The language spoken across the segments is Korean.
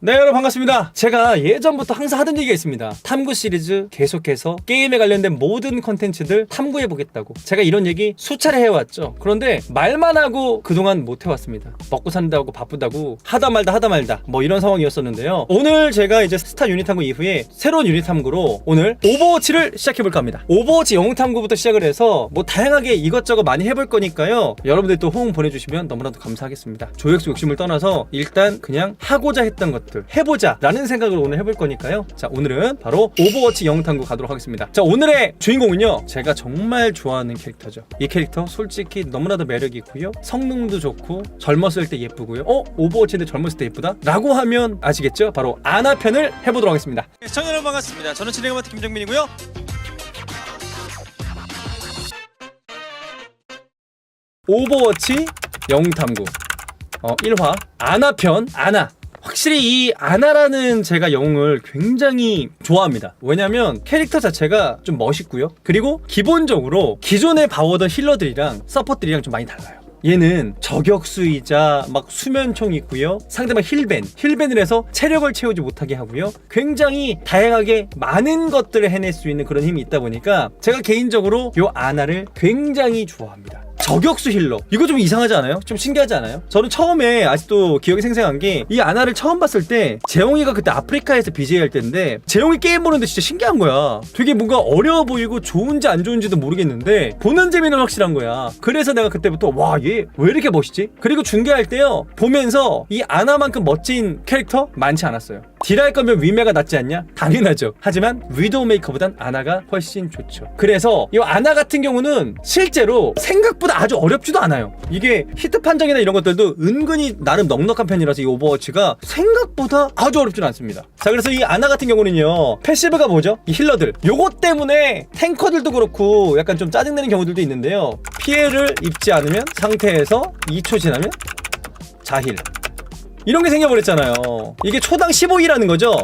네 여러분 반갑습니다. 제가 예전부터 항상 하던 얘기가 있습니다. 탐구 시리즈 계속해서 게임에 관련된 모든 컨텐츠들 탐구해보겠다고. 제가 이런 얘기 수차례 해왔죠. 그런데 말만 하고 그동안 못 해왔습니다. 먹고 산다고 바쁘다고 하다 말다 하다 말다 뭐 이런 상황이었었는데요. 오늘 제가 이제 스타 유닛 탐구 이후에 새로운 유닛 탐구로 오늘 오버워치를 시작해볼까 합니다. 오버워치 영웅 탐구부터 시작을 해서 뭐 다양하게 이것저것 많이 해볼 거니까요. 여러분들 또 호응 보내주시면 너무나도 감사하겠습니다. 조회수 욕심을 떠나서 일단 그냥 하고자 했던 것들 해보자 라는 생각을 오늘 해볼 거니까요 자 오늘은 바로 오버워치 영웅 탐구 가도록 하겠습니다 자 오늘의 주인공은요 제가 정말 좋아하는 캐릭터죠 이 캐릭터 솔직히 너무나도 매력이 있고요 성능도 좋고 젊었을 때 예쁘고요 어? 오버워치인데 젊었을 때 예쁘다? 라고 하면 아시겠죠? 바로 아나 편을 해보도록 하겠습니다 시청자 여러분 반갑습니다. 저는 진행을 맡은 김정민이고요. 오버워치 영웅 탐구 어 1화 아나 편 아나 확실히 이 아나라는 제가 영웅을 굉장히 좋아합니다. 왜냐면 캐릭터 자체가 좀 멋있고요. 그리고 기본적으로 기존에 봐오던 힐러들이랑 서포트들이랑 좀 많이 달라요. 얘는 저격수이자 막 수면총 있고요. 상대방 힐벤, 힐벤을 해서 체력을 채우지 못하게 하고요. 굉장히 다양하게 많은 것들을 해낼 수 있는 그런 힘이 있다 보니까 제가 개인적으로 요 아나를 굉장히 좋아합니다. 저격수 힐러 이거 좀 이상하지 않아요? 좀 신기하지 않아요? 저는 처음에 아직도 기억이 생생한 게 이 아나를 처음 봤을 때 재홍이가 그때 아프리카에서 BJ 할 때인데 재홍이 게임 보는데 진짜 신기한 거야 되게 뭔가 어려워 보이고 좋은지 안 좋은지도 모르겠는데 보는 재미는 확실한 거야 그래서 내가 그때부터 와 얘왜 이렇게 멋있지? 그리고 중계할 때요 보면서 이 아나만큼 멋진 캐릭터 많지 않았어요 딜할 거면 위메가 낫지 않냐? 당연하죠. 하지만 위도우메이커보단 아나가 훨씬 좋죠. 그래서 이 아나 같은 경우는 실제로 생각보다 아주 어렵지도 않아요. 이게 히트 판정이나 이런 것들도 은근히 나름 넉넉한 편이라서 이 오버워치가 생각보다 아주 어렵진 않습니다. 자, 그래서 이 아나 같은 경우는요. 패시브가 뭐죠? 이 힐러들. 요것 때문에 탱커들도 그렇고 약간 좀 짜증내는 경우들도 있는데요. 피해를 입지 않으면 상태에서 2초 지나면 자힐. 이런 게 생겨버렸잖아요. 이게 초당 15이라는 거죠.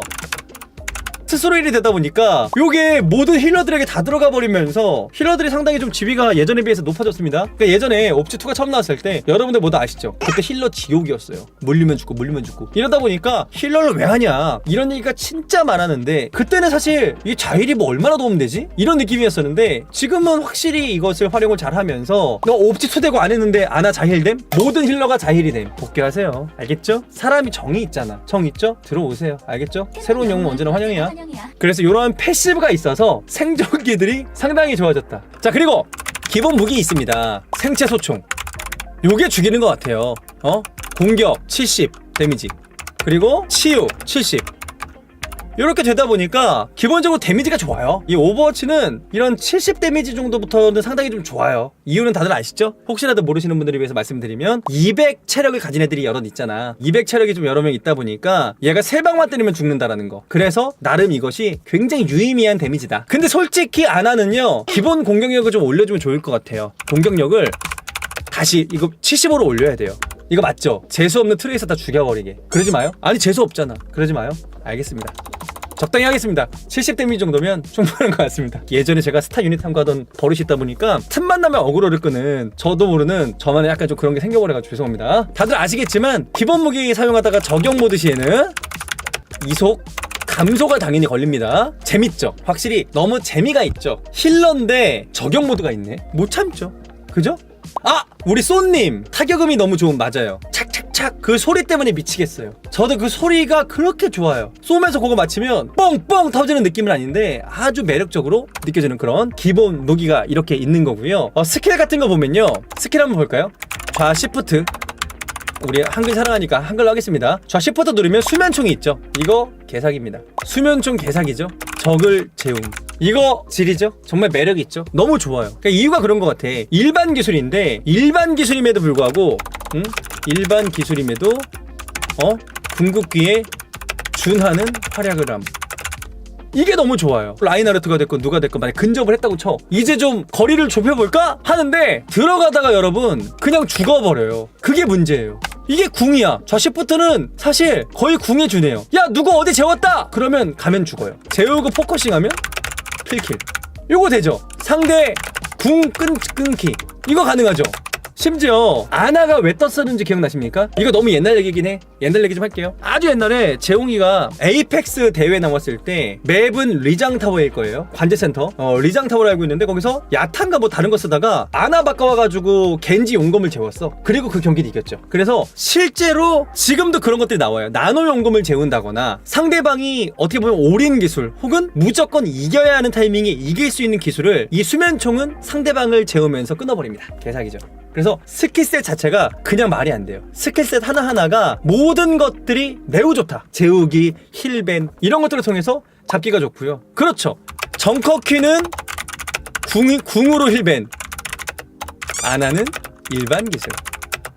스스로 일이 되다 보니까 요게 모든 힐러들에게 다 들어가 버리면서 힐러들이 상당히 좀 지위가 예전에 비해서 높아졌습니다. 그러니까 예전에 옵지2가 처음 나왔을 때 여러분들 모두 아시죠? 그때 힐러 지옥이었어요. 물리면 죽고 물리면 죽고 이러다 보니까 힐러를 왜 하냐 이런 얘기가 진짜 많았는데 그때는 사실 이 자일이 뭐 얼마나 도움 되지? 이런 느낌이었었는데 지금은 확실히 이것을 활용을 잘 하면서 너 옵지2 되고 안 했는데 아나 자힐됨? 모든 힐러가 자힐이 됨. 복귀하세요. 알겠죠? 사람이 정이 있잖아. 정 있죠? 들어오세요. 알겠죠? 새로운 영웅 언제나 환영이야. 그래서 이런 패시브가 있어서 생존기들이 상당히 좋아졌다. 자 그리고 기본 무기 있습니다. 생체 소총. 요게 죽이는 것 같아요. 어? 공격 70 데미지. 그리고 치유 70. 이렇게 되다 보니까 기본적으로 데미지가 좋아요. 이 오버워치는 이런 70 데미지 정도부터는 상당히 좀 좋아요. 이유는 다들 아시죠? 혹시라도 모르시는 분들을 위해서 말씀드리면 200 체력을 가진 애들이 여럿 있잖아. 200 체력이 좀 여러 명 있다 보니까 얘가 세 방만 때리면 죽는다라는 거. 그래서 나름 이것이 굉장히 유의미한 데미지다. 근데 솔직히 아나는요. 기본 공격력을 좀 올려주면 좋을 것 같아요. 공격력을 다시 이거 75로 올려야 돼요. 이거 맞죠? 재수 없는 트레이서 다 죽여버리게. 그러지 마요. 아니 재수 없잖아. 그러지 마요. 알겠습니다. 적당히 하겠습니다. 70 데미지 정도면 충분한 것 같습니다. 예전에 제가 스타 유닛 탐구하던 버릇이 있다 보니까 틈만 나면 어그로를 끄는 저도 모르는 저만의 약간 좀 그런 게 생겨버려가지고 죄송합니다. 다들 아시겠지만 기본 무기 사용하다가 적용 모드 시에는 이속 감소가 당연히 걸립니다. 재밌죠? 확실히 너무 재미가 있죠. 힐러인데 적용 모드가 있네. 못 참죠. 그죠? 아! 우리 쏜님! 타격음이 너무 좋은 맞아요. 착착착! 그 소리 때문에 미치겠어요. 저도 그 소리가 그렇게 좋아요. 쏘면서 그거 맞히면 뻥뻥 터지는 느낌은 아닌데 아주 매력적으로 느껴지는 그런 기본 무기가 이렇게 있는 거고요. 어, 스킬 같은 거 보면요. 스킬 한번 볼까요? 좌 시프트. 우리 한글 사랑하니까 한글로 하겠습니다. 좌 시프트 누르면 수면총이 있죠. 이거 개사기입니다. 수면총 개사기죠. 적을 재움. 이거 질이죠? 정말 매력 있죠? 너무 좋아요. 그러니까 이유가 그런 것 같아. 일반 기술인데 일반 기술임에도 불구하고, 응? 일반 기술임에도 어 궁극기에 준하는 활약을 함. 이게 너무 좋아요. 라인하르트가 됐건 누가 됐건 만약 근접을 했다고 쳐. 이제 좀 거리를 좁혀볼까? 하는데 들어가다가 여러분 그냥 죽어버려요. 그게 문제예요. 이게 궁이야. 좌시프트는 사실 거의 궁에 주네요. 야 누구 어디 재웠다! 그러면 가면 죽어요. 재우고 포커싱하면 필킬. 요거 되죠? 상대 궁 끈, 끊기. 이거 가능하죠? 심지어 아나가 왜 떴었는지 기억나십니까? 이거 너무 옛날 얘기긴 해. 옛날 얘기 좀 할게요. 아주 옛날에 재홍이가 에이펙스 대회 나왔을 때 맵은 리장 타워일 거예요. 관제센터. 어, 리장 타워를 알고 있는데 거기서 야탄가 뭐 다른 거 쓰다가 아나 바꿔와가지고 겐지 용검을 재웠어. 그리고 그 경기를 이겼죠. 그래서 실제로 지금도 그런 것들이 나와요. 나노 용검을 재운다거나 상대방이 어떻게 보면 올인 기술 혹은 무조건 이겨야 하는 타이밍에 이길 수 있는 기술을 이 수면총은 상대방을 재우면서 끊어버립니다. 개사기죠. 그래서 스킬셋 자체가 그냥 말이 안 돼요. 스킬셋 하나하나가 모든 것들이 매우 좋다. 재우기, 힐벤 이런 것들을 통해서 잡기가 좋고요. 그렇죠. 정커키는 궁, 궁으로 힐벤 아나는 일반 기술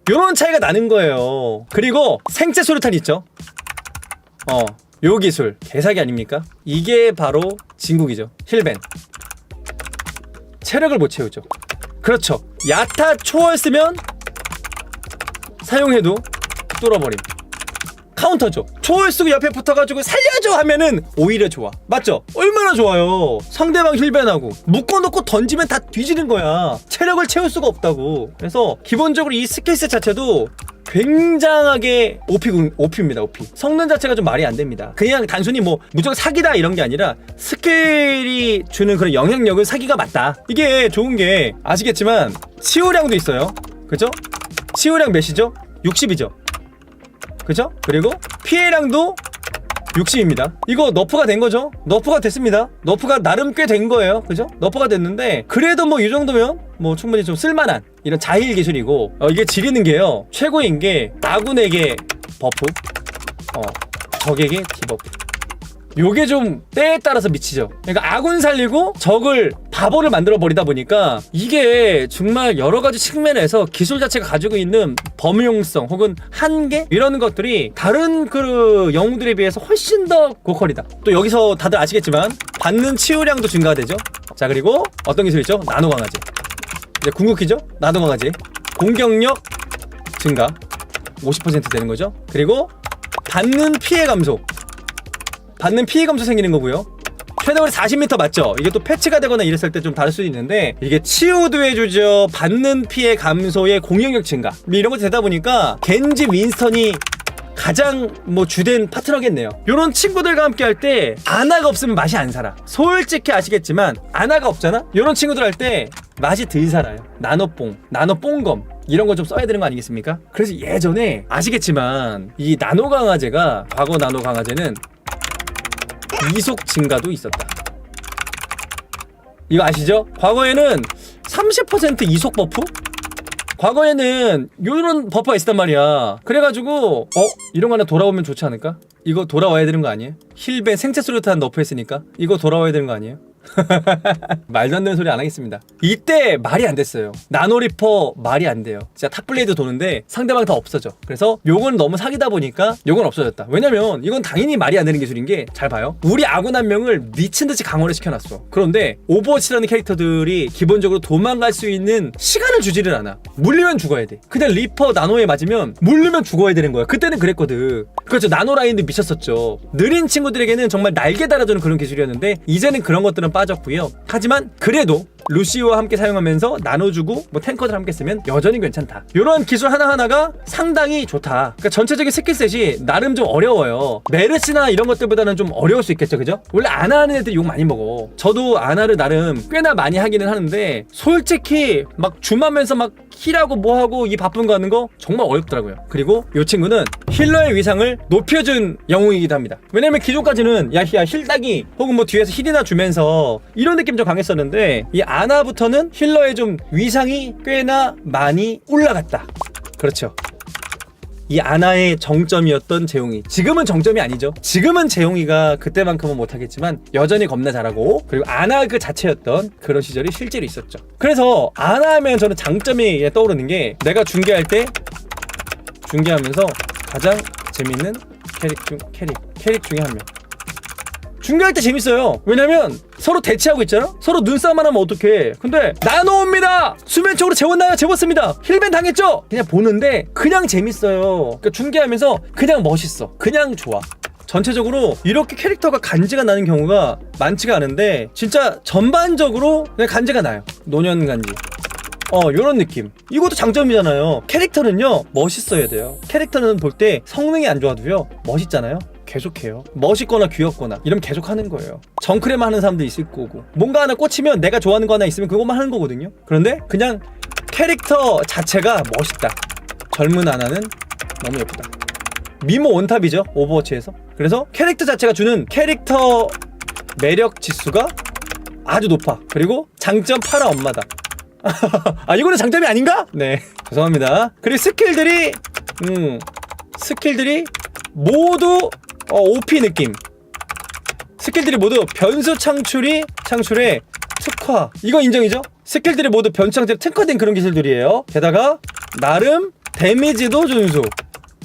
요런 차이가 나는 거예요. 그리고 생체 수류탄 있죠? 어, 요 기술 개사기 아닙니까? 이게 바로 진국이죠. 힐벤. 체력을 못 채우죠. 그렇죠. 야타 초월 쓰면 사용해도 뚫어버림. 카운터죠. 초월 쓰고 옆에 붙어가지고 살려줘 하면은 오히려 좋아. 맞죠? 얼마나 좋아요. 상대방 힐벤하고 묶어놓고 던지면 다 뒤지는 거야. 체력을 채울 수가 없다고. 그래서 기본적으로 이 스킬셋 자체도 굉장하게 OP, OP입니다, OP. 성능 자체가 좀 말이 안 됩니다. 그냥 단순히 뭐 무조건 사기다 이런 게 아니라 스킬이 주는 그런 영향력은 사기가 맞다. 이게 좋은 게 아시겠지만 치유량도 있어요. 그죠? 치유량 몇이죠? 60이죠. 그죠? 그리고 피해량도 60입니다. 이거 너프가 된 거죠? 너프가 됐습니다. 너프가 나름 꽤 된 거예요. 그죠? 너프가 됐는데 그래도 뭐 이 정도면 뭐 충분히 좀 쓸만한 이런 자힐 기술이고 어, 이게 지리는 게요. 최고인 게 아군에게 버프, 어, 적에게 디버프. 요게 좀 때에 따라서 미치죠. 그러니까 아군 살리고 적을 바보를 만들어 버리다 보니까 이게 정말 여러 가지 측면에서 기술 자체가 가지고 있는 범용성 혹은 한계 이런 것들이 다른 그 영웅들에 비해서 훨씬 더 고퀄이다. 또 여기서 다들 아시겠지만 받는 치유량도 증가되죠. 자 그리고 어떤 기술 있죠? 나노 강아지. 이제 궁극기죠? 나노 강아지. 공격력 증가 50% 되는 거죠. 그리고 받는 피해 감소. 받는 피해 감소 생기는 거고요. 최대거리 40m 맞죠? 이게 또 패치가 되거나 이랬을 때 좀 다를 수도 있는데 이게 치유도 해주죠. 받는 피해 감소의 공격력 증가 뭐 이런 거 되다 보니까 겐지 윈스턴이 가장 뭐 주된 파트너겠네요. 이런 친구들과 함께 할 때 아나가 없으면 맛이 안 살아. 솔직히 아시겠지만 아나가 없잖아. 이런 친구들 할 때 맛이 덜 살아요. 나노뽕, 나노뽕검 이런 거 좀 써야 되는 거 아니겠습니까? 그래서 예전에 아시겠지만 이 나노 강화제가 과거 나노 강화제는 이속 증가도 있었다. 이거 아시죠? 과거에는 30% 이속 버프? 과거에는 요런 버프가 있었단 말이야. 그래가지고 어 이런 거 하나 돌아오면 좋지 않을까? 이거 돌아와야 되는 거 아니에요? 힐벤 생체 수류탄 너프 했으니까 이거 돌아와야 되는 거 아니에요? 말도 안 되는 소리 안 하겠습니다. 이때 말이 안 됐어요. 나노리퍼 말이 안 돼요. 진짜 탑블레이드 도는데 상대방 다 없어져. 그래서 요건 너무 사기다 보니까 요건 없어졌다. 왜냐면 이건 당연히 말이 안 되는 기술인 게 잘 봐요. 우리 아군 한 명을 미친 듯이 강화를 시켜놨어. 그런데 오버워치라는 캐릭터들이 기본적으로 도망갈 수 있는 시간을 주지를 않아. 물리면 죽어야 돼. 그냥 리퍼 나노에 맞으면 물리면 죽어야 되는 거야. 그때는 그랬거든. 그렇죠. 나노 라인도 미쳤었죠. 느린 친구들에게는 정말 날개 달아주는 그런 기술이었는데 이제는 그런 것들은 빠졌고요. 하지만 그래도 루시오와 함께 사용하면서 나눠주고 뭐 탱커들 함께 쓰면 여전히 괜찮다. 이런 기술 하나하나가 상당히 좋다. 그러니까 전체적인 스킬셋이 나름 좀 어려워요. 메르시나 이런 것들보다는 좀 어려울 수 있겠죠, 그죠? 원래 아나 하는 애들이 욕 많이 먹어. 저도 아나를 나름 꽤나 많이 하기는 하는데 솔직히 막 줌하면서 막 힐하고 뭐하고 이 바쁜 거 하는 거 정말 어렵더라고요. 그리고 이 친구는 힐러의 위상을 높여준 영웅이기도 합니다. 왜냐면 기존까지는 야, 야 힐 따기 혹은 뭐 뒤에서 힐이나 주면서 이런 느낌 좀 강했었는데 이아 나부터는 힐러의 좀 위상이 꽤나 많이 올라갔다. 그렇죠. 이 아나의 정점이었던 재용이 지금은 정점이 아니죠 지금은 재용이가 그때만큼은 못하겠지만 여전히 겁나 잘하고 그리고 아나 그 자체였던 그런 시절이 실제로 있었죠 그래서 아나 하면 저는 장점이 떠오르는 게 내가 중계할 때 중계하면서 가장 재밌는 캐릭 중 캐릭 캐릭 중에 한명 중계할 때 재밌어요. 왜냐면 서로 대치하고 있잖아? 서로 눈싸움만 하면 어떡해. 근데 나노옵니다! 수면적으로 재웠나요? 재웠습니다. 힐벤 당했죠? 그냥 보는데 그냥 재밌어요. 그러니까 중계하면서 그냥 멋있어. 그냥 좋아. 전체적으로 이렇게 캐릭터가 간지가 나는 경우가 많지가 않은데 진짜 전반적으로 그냥 간지가 나요. 노년 간지. 어 요런 느낌 이것도 장점이잖아요 캐릭터는요 멋있어야 돼요 캐릭터는 볼 때 성능이 안 좋아도요 멋있잖아요 계속해요. 멋있거나 귀엽거나 이러면 계속 하는 거예요. 정크레만 하는 사람도 있을 거고. 뭔가 하나 꽂히면 내가 좋아하는 거 하나 있으면 그것만 하는 거거든요. 그런데 그냥 캐릭터 자체가 멋있다. 젊은 아나는 너무 예쁘다. 미모 원탑이죠 오버워치에서. 그래서 캐릭터 자체가 주는 캐릭터 매력 지수가 아주 높아. 그리고 장점 파라 엄마다. 아 이거는 장점이 아닌가? 네. 죄송합니다. 그리고 스킬들이 음 스킬들이 모두 어, OP 느낌. 스킬들이 모두 변수 창출이 창출에 특화. 이거 인정이죠? 스킬들이 모두 창출에 특화된 그런 기술들이에요. 게다가 나름 데미지도 준수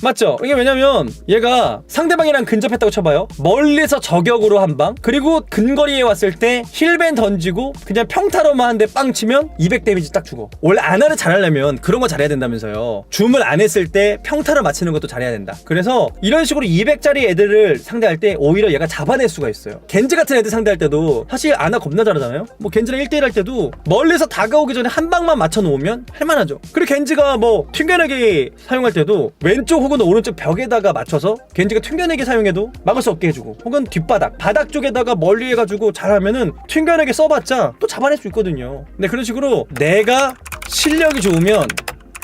맞죠? 이게 왜냐면 얘가 상대방이랑 근접했다고 쳐봐요. 멀리서 저격으로 한 방, 그리고 근거리에 왔을 때 힐벤 던지고 그냥 평타로만 한 대 빵 치면 200 데미지 딱 주고. 원래 아나를 잘하려면 그런 거 잘해야 된다면서요. 줌을 안 했을 때 평타를 맞히는 것도 잘해야 된다. 그래서 이런 식으로 200짜리 애들을 상대할 때 오히려 얘가 잡아낼 수가 있어요. 겐지 같은 애들 상대할 때도 사실 아나 겁나 잘하잖아요. 뭐 겐지랑 1대1 할 때도 멀리서 다가오기 전에 한 방만 맞춰 놓으면 할 만하죠. 그리고 겐지가 뭐 튕겨내기 사용할 때도 왼쪽 혹은 오른쪽 벽에다가 맞춰서 겐지가 튕겨내기 사용해도 막을 수 없게 해주고 혹은 뒷바닥 바닥 쪽에다가 멀리 해가지고 잘하면은 튕겨내기 써봤자 또 잡아낼 수 있거든요. 근데 그런 식으로 내가 실력이 좋으면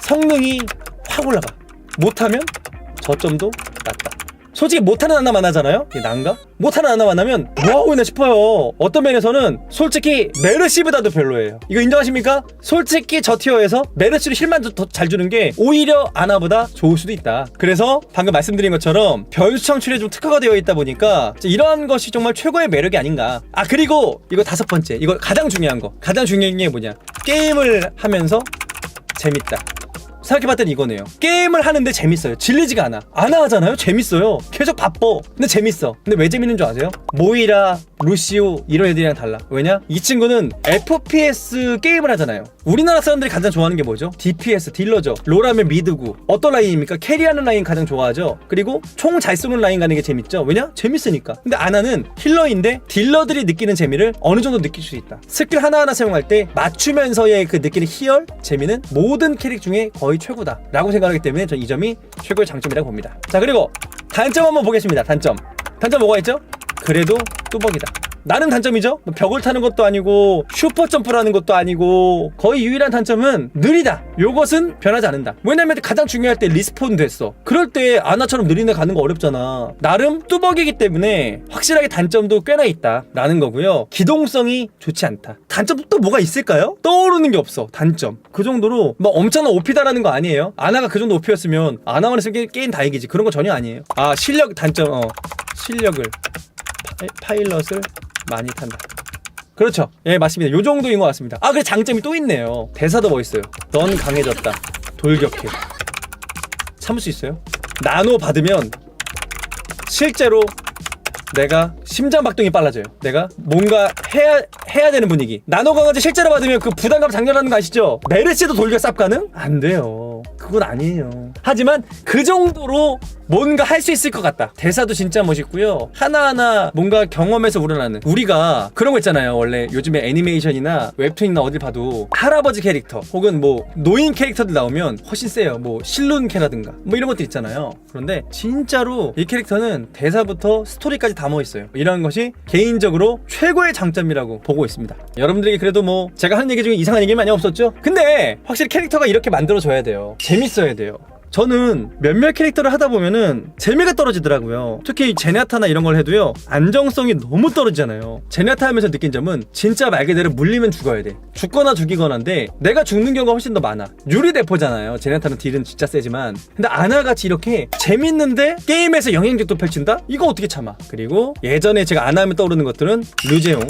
성능이 확 올라가. 못하면 저점도 낮다 솔직히 못하는 하나 만나잖아요? 이게 난가? 못하는 하나 만나면 뭐하고 있나 싶어요. 어떤 면에서는 솔직히 메르시보다도 별로예요. 이거 인정하십니까? 솔직히 저 티어에서 메르시로 힐만 더 잘 주는 게 오히려 아나보다 좋을 수도 있다. 그래서 방금 말씀드린 것처럼 변수 창출에 좀 특화가 되어 있다 보니까 이러한 것이 정말 최고의 매력이 아닌가. 아 그리고 이거 다섯 번째. 이거 가장 중요한 거. 가장 중요한 게 뭐냐? 게임을 하면서 재밌다 생각해봤더니 이거네요. 게임을 하는데 재밌어요. 질리지가 않아. 안 하잖아요? 재밌어요. 계속 바빠. 근데 재밌어. 근데 왜 재밌는 줄 아세요? 모이라, 루시오 이런 애들이랑 달라. 왜냐? 이 친구는 FPS 게임을 하잖아요. 우리나라 사람들이 가장 좋아하는 게 뭐죠? DPS, 딜러죠. 롤하면 미드고. 어떤 라인입니까? 캐리하는 라인 가장 좋아하죠. 그리고 총 잘 쏘는 라인 가는 게 재밌죠. 왜냐? 재밌으니까. 근데 아나는 힐러인데 딜러들이 느끼는 재미를 어느 정도 느낄 수 있다. 스킬 하나하나 사용할 때 맞추면서의 그 느끼는 희열, 재미는 모든 캐릭 중에 거의 최고다. 라고 생각하기 때문에 전 이 점이 최고의 장점이라고 봅니다. 자, 그리고 단점 한번 보겠습니다. 단점. 단점 뭐가 있죠? 그래도 뚜벅이다. 나는 단점이죠. 뭐 벽을 타는 것도 아니고 슈퍼 점프라는 것도 아니고 거의 유일한 단점은 느리다. 요것은 변하지 않는다. 왜냐면 가장 중요할 때 리스폰 됐어. 그럴 때 아나처럼 느린 애 가는 거 어렵잖아. 나름 뚜벅이기 때문에 확실하게 단점도 꽤나 있다라는 거고요. 기동성이 좋지 않다. 단점 또 뭐가 있을까요? 떠오르는 게 없어. 단점. 그 정도로 뭐 엄청난 오피다라는 거 아니에요. 아나가 그 정도 오피였으면 아나만 했으면 게- 게임 다 이기지. 그런 거 전혀 아니에요. 아 실력 단점 어 실력을 파, 파일럿을 많이 탄다. 그렇죠. 예, 맞습니다. 요 정도인 것 같습니다. 아, 그래 장점이 또 있네요. 대사도 멋있어요. 넌 강해졌다. 돌격해. 참을 수 있어요? 나노 받으면 실제로 내가 심장 박동이 빨라져요. 내가 뭔가 해야 해야 되는 분위기. 나노 강아지 실제로 받으면 그 부담감 장렬하는 거 아시죠? 메르시도 돌격 쌉 가능? 안 돼요. 그건 아니에요. 하지만 그 정도로 뭔가 할 수 있을 것 같다. 대사도 진짜 멋있고요. 하나하나 뭔가 경험에서 우러나는 우리가 그런 거 있잖아요. 원래 요즘에 애니메이션이나 웹툰이나 어딜 봐도 할아버지 캐릭터 혹은 뭐 노인 캐릭터들 나오면 훨씬 세요. 뭐 실룬캐라든가 뭐 이런 것들 있잖아요. 그런데 진짜로 이 캐릭터는 대사부터 스토리까지 담아 있어요. 이런 것이 개인적으로 최고의 장점이라고 보고 있습니다. 여러분들에게 그래도 뭐 제가 하는 얘기 중에 이상한 얘기 많이 없었죠? 근데 확실히 캐릭터가 이렇게 만들어져야 돼요. 재밌어야 돼요. 저는 몇몇 캐릭터를 하다 보면은 재미가 떨어지더라고요. 특히 제네타나 이런 걸 해도요. 안정성이 너무 떨어지잖아요. 제네타 하면서 느낀 점은 진짜 말 그대로 물리면 죽어야 돼. 죽거나 죽이거나인데 내가 죽는 경우가 훨씬 더 많아. 유리 대포잖아요. 제네타는 딜은 진짜 세지만 근데 아나같이 이렇게 재밌는데 게임에서 영향력도 펼친다? 이거 어떻게 참아? 그리고 예전에 제가 아나 하면 떠오르는 것들은 류재용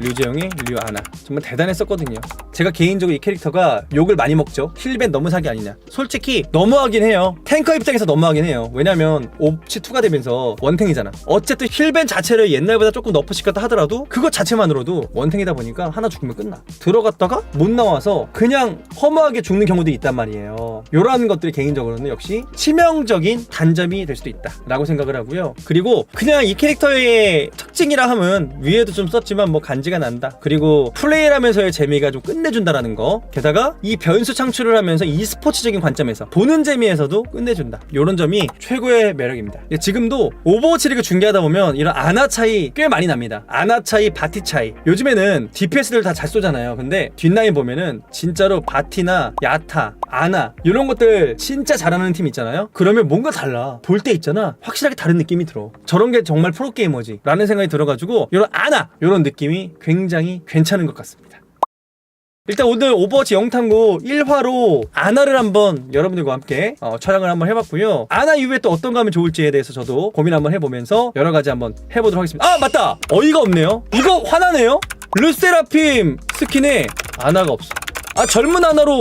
류재용의 류아나. 정말 대단했었거든요. 제가 개인적으로 이 캐릭터가 욕을 많이 먹죠. 힐벤 너무 사기 아니냐. 솔직히 너무하긴 해요. 탱커 입장에서 너무하긴 해요. 왜냐면 옵치 2가 되면서 원탱이잖아. 어쨌든 힐벤 자체를 옛날보다 조금 너프시켰다 하더라도 그것 자체만으로도 원탱이다 보니까 하나 죽으면 끝나. 들어갔다가 못 나와서 그냥 허무하게 죽는 경우도 있단 말이에요. 요런 것들이 개인적으로는 역시 치명적인 단점이 될 수도 있다 라고 생각을 하고요. 그리고 그냥 이 캐릭터의 특징 특징이라 함은 위에도 좀 썼지만 뭐 간지가 난다. 그리고 플레이를 하면서의 재미가 좀 끝내준다라는 거. 게다가 이 변수 창출을 하면서 e스포츠적인 관점에서 보는 재미에서도 끝내준다. 이런 점이 최고의 매력입니다. 예, 지금도 오버워치 리그 중계하다 보면 이런 아나 차이 꽤 많이 납니다. 아나 차이, 바티 차이. 요즘에는 DPS를 다 잘 쏘잖아요. 근데 뒷라인 보면은 진짜로 바티나 야타, 아나 이런 것들 진짜 잘하는 팀 있잖아요. 그러면 뭔가 달라. 볼 때 있잖아. 확실하게 다른 느낌이 들어. 저런 게 정말 프로게이머지. 라는 생각이 들어가지고 이런 아나 이런 느낌이 굉장히 괜찮은 것 같습니다. 일단 오늘 오버워치 영탐구 1화로 아나를 한번 여러분들과 함께 어, 촬영을 한번 해봤고요. 아나 이후에 또 어떤 거 하면 좋을지에 대해서 저도 고민 한번 해보면서 여러 가지 한번 해보도록 하겠습니다. 아 맞다! 어이가 없네요. 이거 화나네요. 르세라핌 스킨에 아나가 없어. 아 젊은 아나로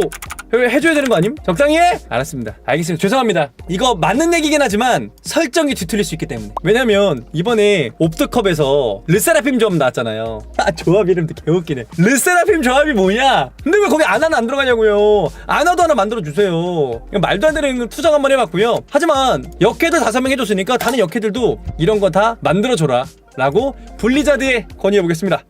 해- 해줘야 되는 거 아님? 적당히 해? 알았습니다. 알겠습니다. 죄송합니다. 이거 맞는 얘기긴 하지만 설정이 뒤틀릴 수 있기 때문에. 왜냐면 이번에 옵드컵에서 르세라핌 조합 나왔잖아요. 아 조합 이름도 개웃기네. 르세라핌 조합이 뭐냐? 근데 왜 거기 아나는 안 들어가냐고요? 아나도 하나 만들어 주세요. 이거 말도 안 되는 투정 한번 해봤고요. 하지만 역캐들 다섯 명 해줬으니까 다른 역캐들도 이런 거 다 만들어 줘라. 라고 블리자드에 건의해 보겠습니다.